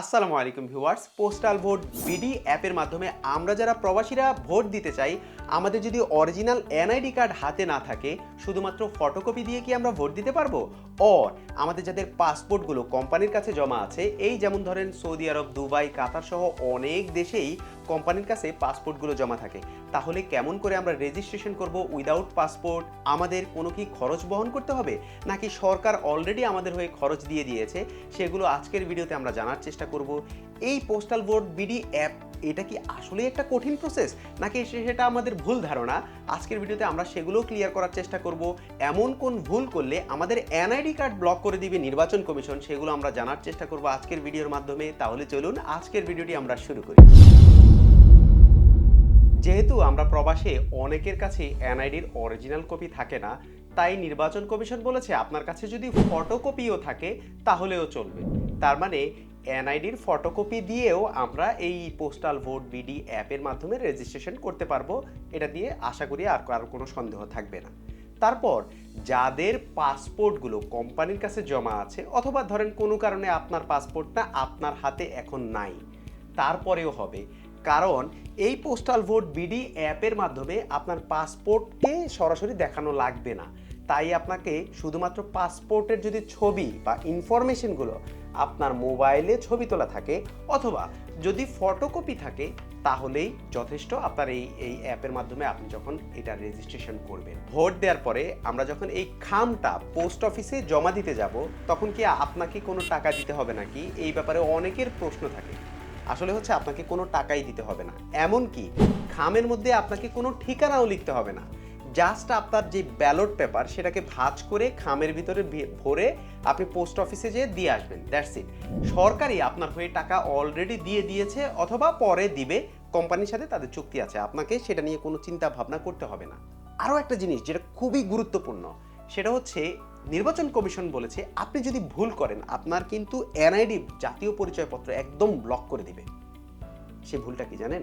আসসালামু আলাইকুম viewers. Postal vote BD অ্যাপের মাধ্যমে আমরা যারা প্রবাসীরা ভোট দিতে চাই, আমাদের যদি অরিজিনাল এনআইডি কার্ড হাতে না থাকে, শুধুমাত্র ফটোকপি দিয়ে কি আমরা ভোট দিতে পারব? অর আমাদের যাদের পাসপোর্টগুলো কোম্পানির কাছে জমা আছে, এই যেমন ধরেন সৌদি আরব, দুবাই, কাতার সহ অনেক দেশেই কোম্পানির কাছে পাসপোর্টগুলো জমা থাকে। তাহলে কেমন করে আমরা রেজিস্ট্রেশন করব উইদাউট পাসপোর্ট আমাদের কোনো কি খরচ বহন করতে হবে? নাকি সরকার অলরেডি আমাদের হয়ে খরচ দিয়ে দিয়েছে? সেগুলো আজকের ভিডিওতে আমরা জানার চেষ্টা করব। এই পোস্টাল ভোট বিডি অ্যাপ এটা কি আসলে একটা কঠিন প্রসেস নাকি সেটা আমাদের ভুল ধারণা? আজকের ভিডিওতে আমরা সেগুলো ক্লিয়ার করার চেষ্টা করব। এমন কোন ভুল করলে আমাদের এনআইডি কার্ড ব্লক করে দিবে নির্বাচন কমিশন, সেগুলো আমরা জানার চেষ্টা করব আজকের ভিডিওর মাধ্যমে। তাহলে চলুন আজকের ভিডিওটি আমরা শুরু করি। যেহেতু আমরা প্রবাসে অনেকের কাছে এনআইডির অরিজিনাল কপি থাকে না, তাই নির্বাচন কমিশন বলেছে আপনার কাছে যদি ফটোকপিও থাকে, তাহলেও চলবে। তার মানে এনআইডির ফটোকপি দিয়েও আমরা এই পোস্টাল ভোট বিডি অ্যাপের মাধ্যমে রেজিস্ট্রেশন করতে পারব, এটা দিয়ে আশা করি আর কারও কোনো সন্দেহ থাকবে না। তারপর যাদের পাসপোর্টগুলো কোম্পানির কাছে জমা আছে, অথবা ধরেন কোনো কারণে আপনার পাসপোর্টটা আপনার হাতে এখন নাই, তারপরেও হবে। কারণ এই পোস্টাল ভোট বিডি অ্যাপের মাধ্যমে আপনার পাসপোর্টকে সরাসরি দেখানো লাগবে না। তাই আপনাকে শুধুমাত্র পাসপোর্টের যদি ছবি বা ইনফরমেশনগুলো আপনার মোবাইলে ছবি তোলা থাকে অথবা যদি ফটোকপি থাকে, তাহলেই যথেষ্ট আপনার এই এই অ্যাপের মাধ্যমে আপনি যখন এটা রেজিস্ট্রেশন করবেন। ভোট দেওয়ার পরে আমরা যখন এই খামটা পোস্ট অফিসে জমা দিতে যাব, তখন কি আপনাকে কোনো টাকা দিতে হবে নাকি? এই ব্যাপারে অনেকের প্রশ্ন থাকে। আসলে হচ্ছে আপনাকে কোনো টাকাই দিতে হবে না। এমনকি খামের মধ্যে আপনাকে কোনো ঠিকানাও লিখতে হবে না। জাস্ট আপনার যে ব্যালট পেপার সেটাকে ভাঁজ করে খামের ভিতরে ভরে আপনি পোস্ট অফিসে যেয়ে দিয়ে আসবেন। দ্যাটস ইট সরকারই আপনার হয়ে টাকা অলরেডি দিয়ে দিয়েছে অথবা পরে দিবে। কোম্পানির সাথে তাদের চুক্তি আছে। আপনাকে সেটা নিয়ে কোনো চিন্তা ভাবনা করতে হবে না। আরও একটা জিনিস যেটা খুবই গুরুত্বপূর্ণ, সেটা হচ্ছে নির্বাচন কমিশন বলেছে, আপনি যদি ভুল করেন, আপনার কিন্তু এনআইডি জাতীয় পরিচয়পত্র একদম ব্লক করে দিবে। সে ভুলটা কি জানেন?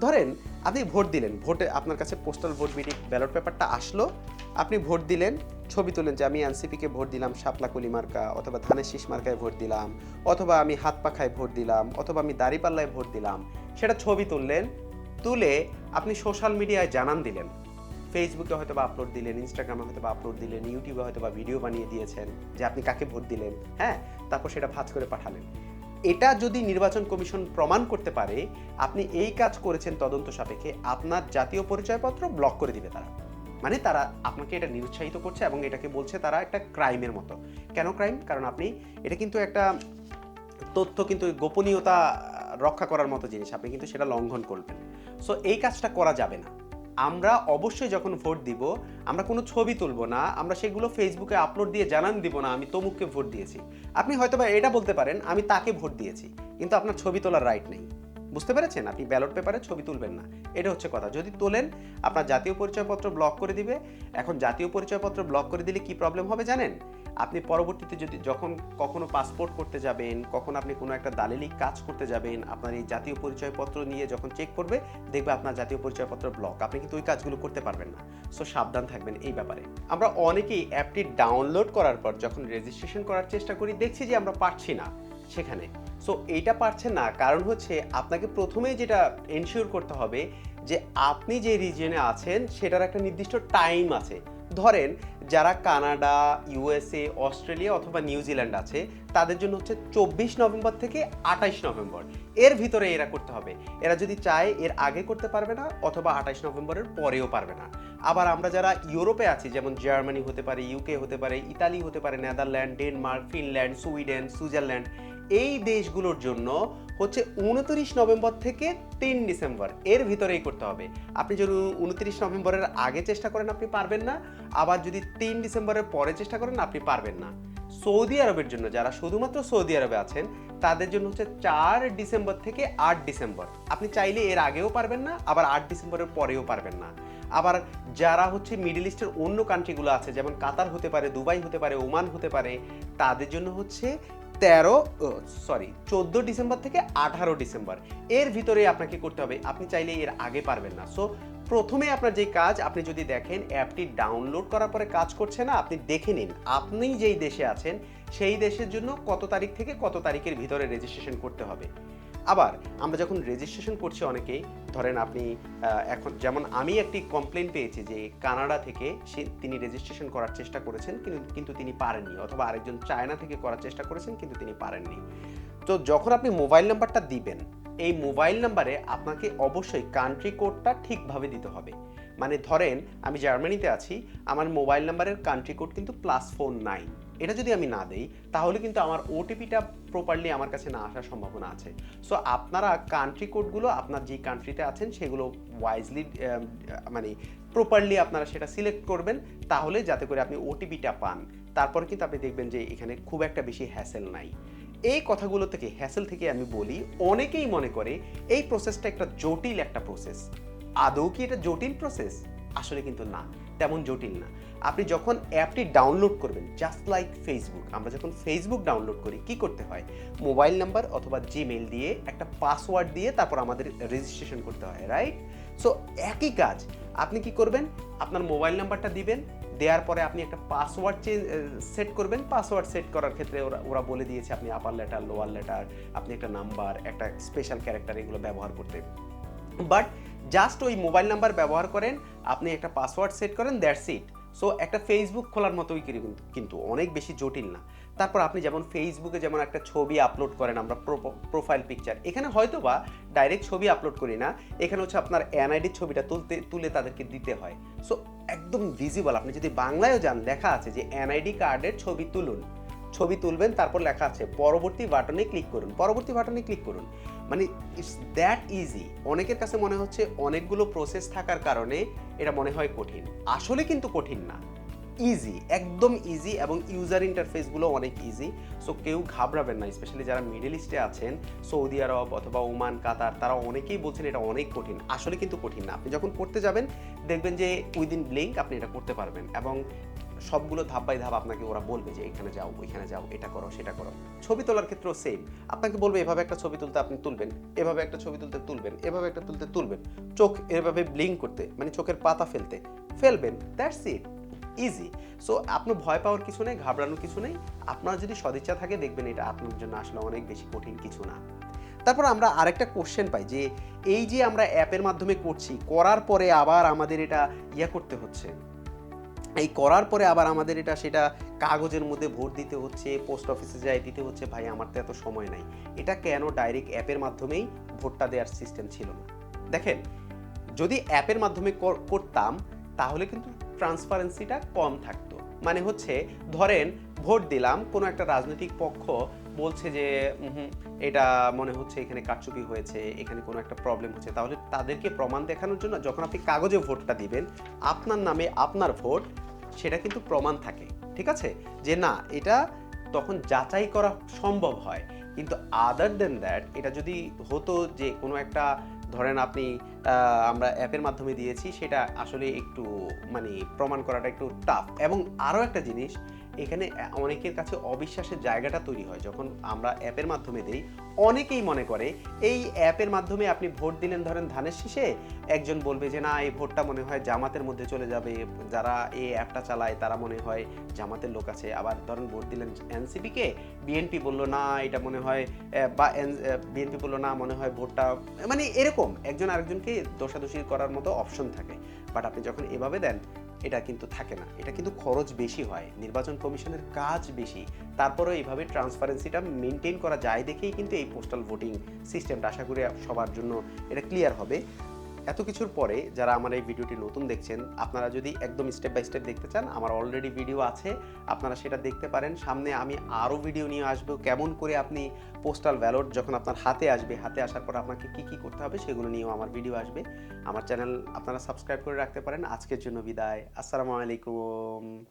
ধরেন, আপনি ভোট দিলেন, ভোটে আপনার কাছে পোস্টাল ভোট বিডি ব্যালট পেপারটা আসলো, আপনি ভোট দিলেন, ছবি তুলেন যে আমি এনসিপিকে ভোট দিলাম, শাপলাকুলি মার্কা, অথবা ধানের শীষ মার্কায় ভোট দিলাম, অথবা আমি হাত পাখায় ভোট দিলাম, অথবা আমি দাড়িপাল্লায় ভোট দিলাম, সেটা ছবি তুললেন, তুলে আপনি সোশ্যাল মিডিয়ায় জানান দিলেন। ফেসবুকে হয়তো বা আপলোড দিলেন ইনস্টাগ্রামে হয়তো বা আপলোড দিলেন ইউটিউবে হয়তো বা ভিডিও বানিয়ে দিয়েছেন যে আপনি কাকে ভোট দিলেন হ্যাঁ? তারপর সেটা ভাঁজ করে পাঠালেন। এটা যদি নির্বাচন কমিশন প্রমাণ করতে পারে, আপনি এই কাজ করেছেন তদন্ত সাপেক্ষে, আপনার জাতীয় পরিচয়পত্র ব্লক করে দিবে তারা। মানে তারা আপনাকে এটা নিরুৎসাহিত করছে এবং এটাকে বলছে তারা একটা ক্রাইমের মতো। কেন ক্রাইম কারণ আপনি, এটা কিন্তু একটা তথ্য কিন্তু গোপনীয়তা রক্ষা করার মতো জিনিস। আপনি কিন্তু সেটা লঙ্ঘন করবেন। সো এই কাজটা করা যাবে না। আমরা অবশ্যই যখন ভোট দিব, আমরা কোনো ছবি তুলব না, আমরা সেগুলো ফেসবুকে আপলোড দিয়ে জানান দিব না, আমি তমুককে ভোট দিয়েছি। আপনি হয়তোবা এটা বলতে পারেন, আমি তাকে ভোট দিয়েছি, কিন্তু আপনার ছবি তোলার রাইট নেই। বুঝতে পেরেছেন? আপনি ব্যালট পেপারে ছবি তুলবেন না। এটা হচ্ছে কথা। যদি তোলেন, আপনার জাতীয় পরিচয়পত্র ব্লক করে দিবে। এখন জাতীয় পরিচয়পত্র ব্লক করে দিলে কি প্রবলেম হবে জানেন? আপনি পরবর্তীতে যদি যখন কখনো পাসপোর্ট করতে যাবেন, কখন আপনি কোনো একটা দালিলিক কাজ করতে যাবেন, আপনার এই জাতীয় পরিচয়পত্র নিয়ে যখন চেক করবে, দেখবে আপনার জাতীয় পরিচয়পত্র ব্লক আপনি কিন্তু ওই কাজগুলো করতে পারবেন না। সো সাবধান থাকবেন এই ব্যাপারে। আমরা অনেকেই অ্যাপটি ডাউনলোড করার পর যখন রেজিস্ট্রেশন করার চেষ্টা করি, দেখছি যে আমরা পারছি না। সেখানে। সো এইটা পারছেন না। কারণ হচ্ছে আপনাকে প্রথমেই যেটা এনশিওর করতে হবে যে আপনি যে রিজিয়নে আছেন, সেটার একটা নির্দিষ্ট টাইম আছে। ধরেন, যারা কানাডা ইউএসএ অস্ট্রেলিয়া অথবা নিউজিল্যান্ড আছে, তাদের জন্য হচ্ছে চব্বিশ নভেম্বর থেকে আঠাইশ নভেম্বর। এর ভিতরে এরা করতে হবে। এরা যদি চায়, এর আগে করতে পারবে না অথবা আঠাইশ নভেম্বরের পরেও পারবে না। আবার আমরা যারা ইউরোপে আছি, যেমন জার্মানি হতে পারে ইউকে হতে পারে, ইতালি হতে পারে, Netherland, Denmark, Finland, Sweden, Switzerland এই দেশগুলোর জন্য হচ্ছে উনত্রিশ নভেম্বর থেকে তিন ডিসেম্বর। এর ভিতরেই করতে হবে। আপনি যদি উনত্রিশ নভেম্বরের আগে চেষ্টা করেন, আপনি পারবেন না। আবার যদি তিন ডিসেম্বরের পরে চেষ্টা করেন, আপনি পারবেন না। সৌদি আরবের জন্য যারা শুধুমাত্র সৌদি আরবে আছেন, তাদের জন্য হচ্ছে চার ডিসেম্বর থেকে আট ডিসেম্বর। আপনি চাইলে এর আগেও পারবেন না, আবার আট ডিসেম্বরের পরেও পারবেন না। আবার যারা হচ্ছে মিডল ইস্টের অন্য কান্ট্রিগুলো আছে, যেমন কাতার হতে পারে, দুবাই হতে পারে, ওমান হতে পারে, তাদের জন্য হচ্ছে তেরো সরি চোদ্দ ডিসেম্বর থেকে আঠারো ডিসেম্বর। এর ভিতরে আপনাকে করতে হবে, আপনি চাইলে এর আগে পারবেন না। সো প্রথমে আপনার যে কাজ, আপনি যদি দেখেন, অ্যাপটি ডাউনলোড করার পরে কাজ করছে না, আপনি দেখে নিন। আপনি যেই দেশে আছেন, সেই দেশের জন্য কত তারিখ থেকে কত তারিখের ভিতরে রেজিস্ট্রেশন করতে হবে। আবার আমরা যখন রেজিস্ট্রেশন করছি অনেকেই, ধরেন আপনি এখন যেমন আমি একটি কমপ্লেন পেয়েছি যে কানাডা থেকে সে, তিনি রেজিস্ট্রেশন করার চেষ্টা করেছেন কিন্তু কিন্তু তিনি পারেননি, অথবা আরেকজন চায়না থেকে করার চেষ্টা করেছেন, কিন্তু তিনি পারেননি। তো যখন আপনি মোবাইল নাম্বারটা দিবেন, এই মোবাইল নাম্বারে আপনাকে অবশ্যই কান্ট্রি কোডটা ঠিকভাবে দিতে হবে। মানে ধরেন, আমি জার্মানিতে আছি, আমার মোবাইল নাম্বারের কান্ট্রি কোড কিন্তু প্লাস ফোর নাইন এটা যদি আমি না দেই, তাহলে কিন্তু আমার ওটিপিটা প্রপারলি আমার কাছে না আসার সম্ভাবনা আছে। সো আপনারা কান্ট্রি কোডগুলো আপনার যে কান্ট্রিতে আছেন, সেগুলো ওয়াইজলি মানে প্রপারলি আপনারা সেটা সিলেক্ট করবেন, তাহলে যাতে করে আপনি ওটিপিটা পান। তারপর কিন্তু আপনি দেখবেন যে এখানে খুব একটা বেশি হ্যাসেল নাই। এই কথাগুলো থেকে হ্যাসেল থেকে আমি বলি, অনেকেই মনে করে এই প্রসেসটা একটা জটিল একটা প্রসেস আদৌ কি এটা জটিল প্রসেস আসলে কিন্তু না। তেমন জটিল না। আপনি যখন অ্যাপটি ডাউনলোড করবেন জাস্ট লাইক ফেসবুক আমরা যখন ফেসবুক ডাউনলোড করি, কি করতে হয়? মোবাইল নাম্বার অথবা জিমেল দিয়ে একটা পাসওয়ার্ড দিয়ে তারপর আমাদের রেজিস্ট্রেশন করতে হয় রাইট সো একই কাজ, আপনি কি করবেন? আপনার মোবাইল নাম্বারটা দিবেন, দেওয়ার পরে আপনি একটা পাসওয়ার্ড চেঞ্জ সেট করবেন। পাসওয়ার্ড সেট করার ক্ষেত্রে ওরা ওরা বলে দিয়েছে, আপনি আপার লেটার লোয়ার লেটার আপনি একটা নাম্বার একটা স্পেশাল ক্যারেক্টার এগুলো ব্যবহার করতে। বাট জাস্ট ওই মোবাইল নাম্বার ব্যবহার করেন, আপনি একটা পাসওয়ার্ড সেট করেন, দ্যাটস ইট। সো, একটা ফেসবুক খোলার মতোই কিন্তু অনেক বেশি জটিল না। তারপর আপনি যেমন ফেসবুকে যেমন একটা ছবি আপলোড করেন, আমরা প্রোফাইল পিকচার এখানে হয়তো বা ডাইরেক্ট ছবি আপলোড করি না, এখানে হচ্ছে আপনার এনআইডির ছবিটা তুলতে, তুলে তাদেরকে দিতে হয়। সো, একদম ভিজিবল আপনি যদি বাংলায়ও যান, লেখা আছে যে এনআইডি কার্ডের ছবি তুলুন। ছবি তুলবেন, তারপর লেখা আছে, পরবর্তী বাটনে ক্লিক করুন, পরবর্তী বাটনে ক্লিক করুন। মানে ইটস দ্যাট ইজি অনেকের কাছে মনে হচ্ছে অনেকগুলো প্রসেস থাকার কারণে এটা মনে হয় কঠিন। আসলে কিন্তু কঠিন না। ইজি একদম ইজি এবং ইউজার ইন্টারফেসগুলো অনেক ইজি সো কেউ ঘাবড়াবেন না স্পেশালি যারা মিডল ইস্টে আছেন সৌদি আরব অথবা ওমান কাতার তারা অনেকেই বলছেন এটা অনেক কঠিন। আসলে কিন্তু কঠিন না। আপনি যখন করতে যাবেন, দেখবেন যে উইদিন ব্লিঙ্ক আপনি এটা করতে পারবেন এবং সবগুলো ধাপ বাই ধাপ আপনাকে ওরা বলবে যে এখানে যাও, ওইখানে যাও, এটা করো, সেটা করো। ছবি তোলার ক্ষেত্রেও সেম আপনাকে বলবে, এভাবে একটা ছবি তুলতে আপনি তুলবেন, এভাবে একটা ছবি তুলতে তুলবেন, এভাবে একটা তুলতে তুলবেন। চোখ এভাবে ব্লিঙ্ক করতে মানে চোখের পাতা ফেলতে, ফেলবেন দ্যাটস ইট ইজি সো আপনার ভয় পাওয়ার কিছু নেই, ঘাবড়ানোর কিছু নেই। আপনার যদি সদিচ্ছা থাকে, দেখবেন এটা আপনার জন্য আসলে অনেক বেশি কঠিন কিছু না। তারপর আমরা আরেকটা কোশ্চেন পাই যে, এই যে আমরা অ্যাপের মাধ্যমে করছি, করার পরে আবার আমাদের এটা ইয়া করতে হচ্ছে। এই করার পরে আবার আমাদের এটা, সেটা কাগজের মধ্যে ভোট দিতে হচ্ছে, পোস্ট অফিসে যাই দিতে হচ্ছে, ভাই, আমার তো এত সময় নাই। এটা কেন ডাইরেক্ট অ্যাপের মাধ্যমেই ভোটটা দেওয়ার সিস্টেম ছিল না? দেখেন, যদি অ্যাপের মাধ্যমে কর- করতাম, তাহলে কিন্তু ট্রান্সপারেন্সিটা কম থাকতো। মানে হচ্ছে, ধরেন, ভোট দিলাম, কোনো একটা রাজনৈতিক পক্ষ বলছে যে এটা মনে হচ্ছে এখানে কারচুপি হয়েছে, এখানে কোনো একটা প্রবলেম হচ্ছে। তাহলে তাদেরকে প্রমাণ দেখানোর জন্য যখন আপনি কাগজে ভোটটা দিবেন, আপনার নামে আপনার ভোট, সেটা কিন্তু প্রমাণ থাকে, ঠিক আছে? যে না, এটা তখন যাচাই করা সম্ভব হয়। কিন্তু আদার দেন দ্যাট এটা যদি হতো যে কোনো একটা, ধরেন আপনি আমরা অ্যাপের মাধ্যমে দিয়েছি, সেটা আসলে একটু মানে প্রমাণ করাটা একটু টাফ এবং আরও একটা জিনিস এখানে অনেকের কাছে অবিশ্বাসের জায়গাটা তৈরি হয়, যখন আমরা অ্যাপের মাধ্যমে দেই। অনেকেই মনে করে, এই অ্যাপের মাধ্যমে আপনি ভোট দিলেন ধরেন ধানের শীষে, একজন বলবে যে, না, এই ভোটটা মনে হয় জামাতের মধ্যে চলে যাবে। যারা এই অ্যাপটা চালায়, তারা মনে হয় জামাতের লোক আছে। আবার ধরেন ভোট দিলেন এনসিপিকে বিএনপি বলল, না, এটা মনে হয় বা বিএনপি বলল, না, মনে হয় ভোটটা মানে এরকম একজন আরেকজনকে দোষাদোষি করার মতো অপশন থাকে। বাট আপনি যখন এভাবে দেন এটা কিন্তু থাকে না। এটা কিন্তু খরচ বেশি হয়, নির্বাচন কমিশনের কাজ বেশি। তারপরেও এইভাবে ট্রান্সপারেন্সিটা মেনটেন করা যায় দেখেই কিন্তু এই পোস্টাল ভোটিং সিস্টেমটা আশা করি সবার জন্য এটা ক্লিয়ার হবে। এত কিছুর পরে যারা আমার এই ভিডিওটি নতুন দেখছেন, আপনারা যদি একদম স্টেপ বাই স্টেপ দেখতে চান, আমার অলরেডি ভিডিও আছে, আপনারা সেটা দেখতে পারেন। সামনে আমি আরও ভিডিও নিয়ে আসব, কেমন করে আপনি পোস্টাল ব্যালট যখন আপনার হাতে আসবে, হাতে আসার পর আপনাকে কি কি করতে হবে সেগুলো নিয়েও আমার ভিডিও আসবে। আমার চ্যানেল আপনারা সাবস্ক্রাইব করে রাখতে পারেন। আজকের জন্য বিদায়। আসসালামু আলাইকুম।